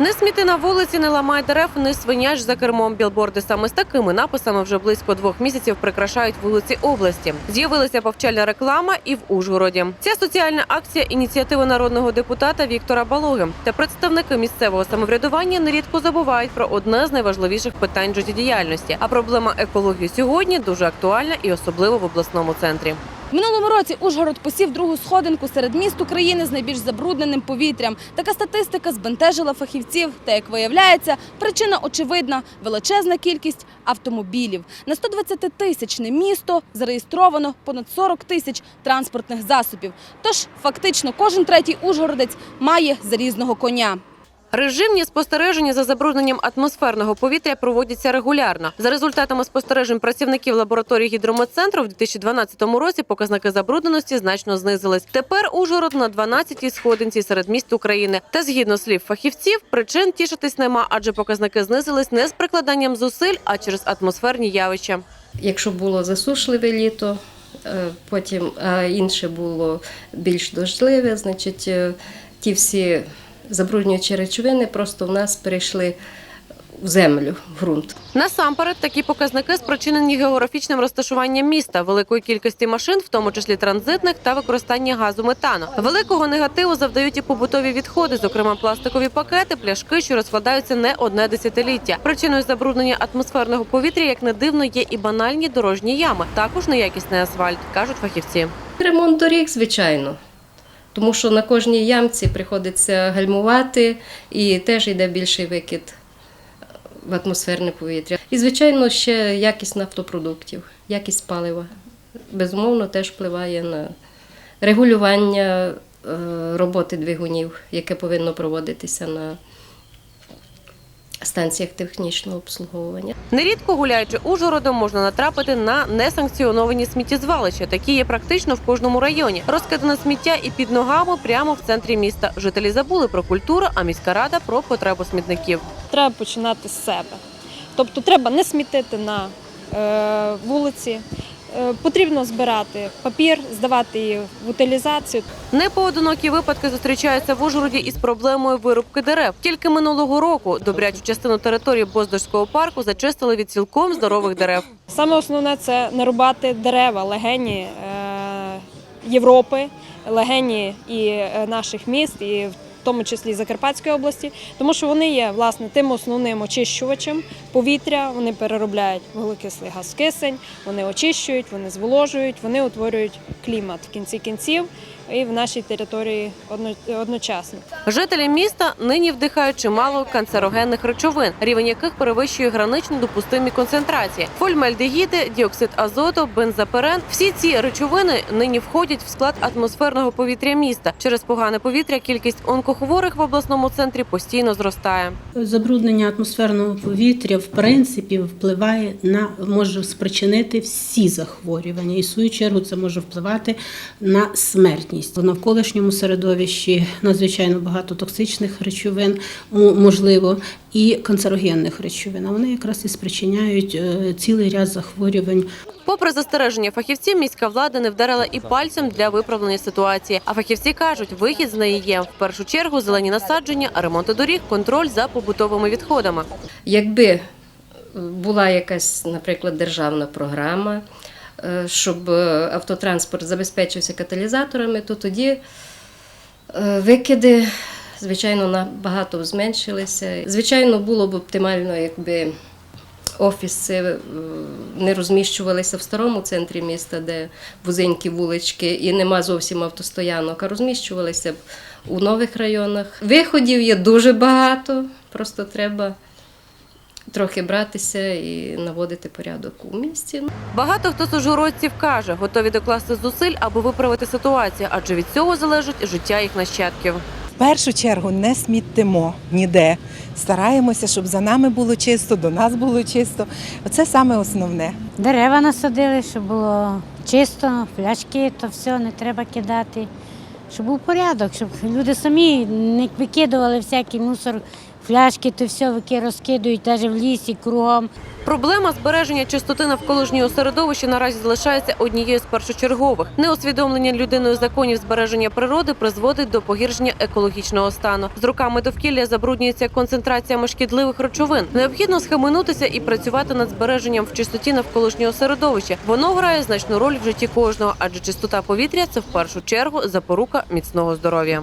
Не сміти на вулиці, не ламай дерев, не свиняч за кермом. Білборди саме з такими написами вже близько двох місяців прикрашають вулиці області. З'явилася повчальна реклама і в Ужгороді. Ця соціальна акція ініціативи народного депутата Віктора Балоги та представники місцевого самоврядування нерідко забувають про одне з найважливіших питань життєдіяльності. А проблема екології сьогодні дуже актуальна і особливо в обласному центрі. Минулому році Ужгород посів другу сходинку серед міст України з найбільш забрудненим повітрям. Така статистика збентежила фахівців. Та як виявляється, причина очевидна величезна кількість автомобілів. На 120-тисячне місто зареєстровано понад 40 тисяч транспортних засобів. Тож фактично кожен третій ужгородець має залізного коня. Режимні спостереження за забрудненням атмосферного повітря проводяться регулярно. За результатами спостережень працівників лабораторії гідрометцентру в 2012 році показники забрудненості значно знизились. Тепер Ужгород на 12-й сходинці серед міст України. Та згідно слів фахівців, причин тішитись нема, адже показники знизились не з прикладанням зусиль, а через атмосферні явища. Якщо було засушливе літо, е, потім інше було більш дождливе, значить е, ті всі забруднюючі речовини просто в нас перейшли в землю, в ґрунт. Насамперед, такі показники спричинені географічним розташуванням міста, великої кількості машин, в тому числі транзитних, та використання газу метану. Великого негативу завдають і побутові відходи, зокрема пластикові пакети, пляшки, що розкладаються не одне десятиліття. Причиною забруднення атмосферного повітря, як не дивно, є і банальні дорожні ями, також неякісний асфальт, кажуть фахівці. Ремонт доріг, звичайно. Тому що на кожній ямці приходиться гальмувати і теж йде більший викид в атмосферне повітря. І, звичайно, ще якість нафтопродуктів, якість палива. Безумовно, теж впливає на регулювання е, роботи двигунів, яке повинно проводитися на станціях технічного обслуговування. Нерідко гуляючи Ужгородом, можна натрапити на несанкціоновані сміттєзвалища. Такі є практично в кожному районі. Розкидане сміття і під ногами прямо в центрі міста. Жителі забули про культуру, а міська рада про потребу смітників. треба починати з себе. Тобто треба не смітити на е, вулиці, потрібно збирати папір, здавати її в утилізацію. Непоодинокі випадки зустрічаються в Ужгороді із проблемою вирубки дерев. Тільки минулого року добрячу частину території Боздорського парку зачистили від цілком здорових дерев. Саме основне це не рубати дерева, легені е, Європи, легені і е, наших міст, і тому числі Закарпатської області, тому що вони є власне тим основним очищувачем повітря. Вони переробляють вуглекислий газ в кисень, вони очищують, вони зволожують, вони утворюють клімат в кінці кінців і в нашій території одночасно. Жителі міста нині вдихають чимало канцерогенних речовин, рівень яких перевищує гранично допустимі концентрації. Фольмальдегіди, діоксид азоту, бензоперен – всі ці речовини нині входять в склад атмосферного повітря міста. Через погане повітря кількість онкохворих в обласному центрі постійно зростає. Забруднення атмосферного повітря в принципі впливає на може спричинити всі захворювання, і в свою чергу це може впливати на смертність. В навколишньому середовищі надзвичайно багато токсичних речовин, можливо, і канцерогенних речовин. А вони якраз і спричиняють е, цілий ряд захворювань Попри застереження фахівців, міська влада не вдарила і пальцем для виправлення ситуації. А фахівці кажуть, вихід з неї є в першу чергу зелені насадження, ремонти доріг, контроль за побутовими відходами. Якби була якась, наприклад, державна програма, щоб е, автотранспорт забезпечився каталізаторами, то тоді е, викиди, звичайно, набагато зменшилися. Звичайно, було б оптимально, якби офіси е, не розміщувалися в старому центрі міста, де вузенькі вулички і нема зовсім автостоянок, а розміщувалися б у нових районах. Виходів є дуже багато, просто треба трохи братися і наводити порядок у місті. Багато хто з ужгородців каже, готові докласти зусиль, аби виправити ситуацію, адже від цього залежить життя їх нащадків. В першу чергу не смітимо ніде. Стараємося, щоб за нами було чисто, до нас було чисто. Оце саме основне. Дерева насадили, щоб було чисто, пляшки, то все не треба кидати. Щоб був порядок, щоб люди самі не викидували всякий мусор в фляшки, то все вики розкидують, навіть в лісі кругом. Проблема збереження чистоти навколишнього середовища наразі залишається однією з першочергових. Неусвідомлення людиною законів збереження природи призводить до погіршення екологічного стану. З руками довкілля забруднюється концентраціями шкідливих речовин. Необхідно схаменутися і працювати над збереженням в чистоті навколишнього середовища. Воно грає значну роль в житті кожного, адже чистота повітря це в першу чергу запорука міцного здоров'я.